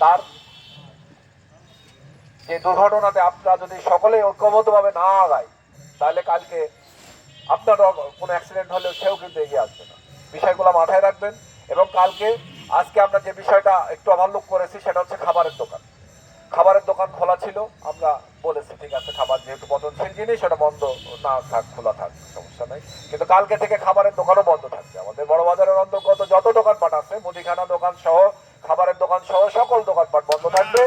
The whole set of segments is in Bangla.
তার যে দুর্ঘটনাতে আপনারা যদি সকলে ঐক্যবদ্ধভাবে না আগায়, তাহলে কালকে আপনার কোনো অ্যাক্সিডেন্ট হলেও সেও কিন্তু এগিয়ে আসবে না। বিষয়গুলো মাথায় রাখবেন এবং কালকে, আজকে আমরা যে বিষয়টা একটু অমাল্যক করেছি, সেটা হচ্ছে খাবারের দোকান। খাবারের দোকান খোলা ছিল, আমরা বলেছি, ঠিক আছে, খাবার যেহেতু পচনশীল জিনিস, সেটা বন্ধ না থাক, খোলা থাক, সমস্যা নেই। কিন্তু কালকে থেকে খাবারের দোকানও বন্ধ থাকবে। আমাদের বড় বাজারের অন্তর্গত যত দোকানপাট আছে, মুদিখানা দোকান সহ খাবারের দোকান সহ সকল দোকানপাট বন্ধ থাকবে।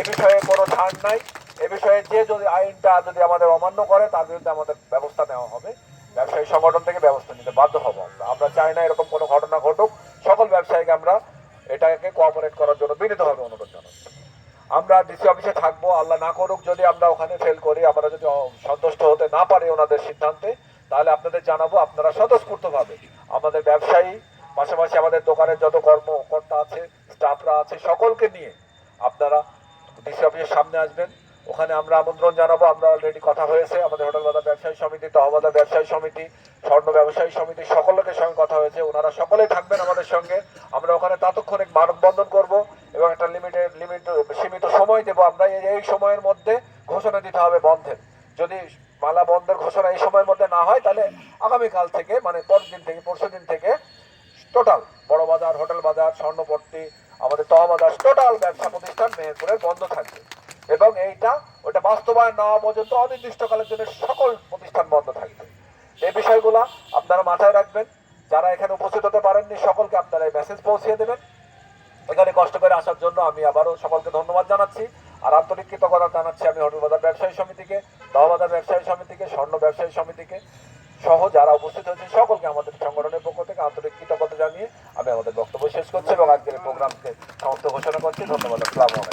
এ বিষয়ে কোনো ছাড় নাই। এ বিষয়ে যে যদি আইনটা যদি আমাদের অমান্য করে, তার বিরুদ্ধে আমাদের ব্যবস্থা নেওয়া হবে। ব্যবসায়ী সংগঠন থেকে ব্যবস্থা নিতে বাধ্য হব আমরা। আমরা চাই না এরকম কোনো ঘটনা ঘটুক। সকল ব্যবসায়ীকে আমরা এটাকে কোঅপারেট করার জন্য বিনীতভাবে অনুরোধ জানাচ্ছি। আমরা ডিসি অফিসে থাকব, আল্লাহ না করুক, যদি আমরা ওখানে ফেল করি, আমরা যদি সন্তুষ্ট হতে না পারি ওনাদের সিদ্ধান্তে, তাহলে আপনাদের জানাব, আপনারা স্বতঃস্ফূর্তভাবে। আমাদের ব্যবসায়ী, পাশাপাশি আমাদের দোকানের যত কর্মকর্তা আছে স্টাফরা আছে সকলকে নিয়ে আপনারা ডিসি অফিসের সামনে আসবেন। ওখানে আমরা আমন্ত্রণ জানাব, আমরা অলরেডি কথা হয়েছে। আমাদের হোটেল বাজার ব্যবসায়ী সমিতি তহবাজার ব্যবসায়ী সমিতি, স্বর্ণ ব্যবসায়ী সমিতি সকলের সঙ্গে কথা হয়েছে। ওনারা সকলেই থাকবেন আমাদের সঙ্গে। আমরা ওখানে তাৎক্ষণিক মানববন্ধন করব এবং একটা লিমিটেড লিমিট সীমিত সময় দেবো। আমরা এই এই সময়ের মধ্যে ঘোষণা দিতে হবে বন্ধের। যদি মালা বন্ধের ঘোষণা এই সময়ের মধ্যে না হয়, তাহলে আগামীকাল থেকে মানে পরের দিন থেকে পরশু দিন থেকে টোটাল, বড় বাজার, হোটেল বাজার, স্বর্ণপট্টি, আমাদের তহবাজার টোটাল ব্যবসা প্রতিষ্ঠান মেহেরপুরের বন্ধ থাকবে। এবং এইটা ওটা বাস্তবায়ন না পর্যন্ত অনির্দিষ্টকালের জন্য সকল প্রতিষ্ঠান বন্ধ থাকবে। এই বিষয়গুলো আপনারা মাথায় রাখবেন। যারা এখানে উপস্থিত হতে পারেননি, সকলকে আপনারা এই মেসেজ পৌঁছিয়ে দেবেন। এখানে কষ্ট করে আসার জন্য আমি আবারও সকলকে ধন্যবাদ জানাচ্ছি। আর আন্তরিক কৃতজ্ঞতা জানাচ্ছি আমি হোটেল বাজার ব্যবসায়ী সমিতিকে দহবাজার ব্যবসায়ী সমিতিকে, স্বর্ণ ব্যবসায়ী সমিতিকে। সহ যারা উপস্থিত হয়েছে সকলকে আমাদের সংগঠনের পক্ষ থেকে আন্তরিক কৃতজ্ঞতা জানিয়ে আমি আমাদের বক্তব্য শেষ করছি এবং আজকের প্রোগ্রামকে সমাপ্ত ঘোষণা করছি। ধন্যবাদ, আসসালামু আলাইকুম।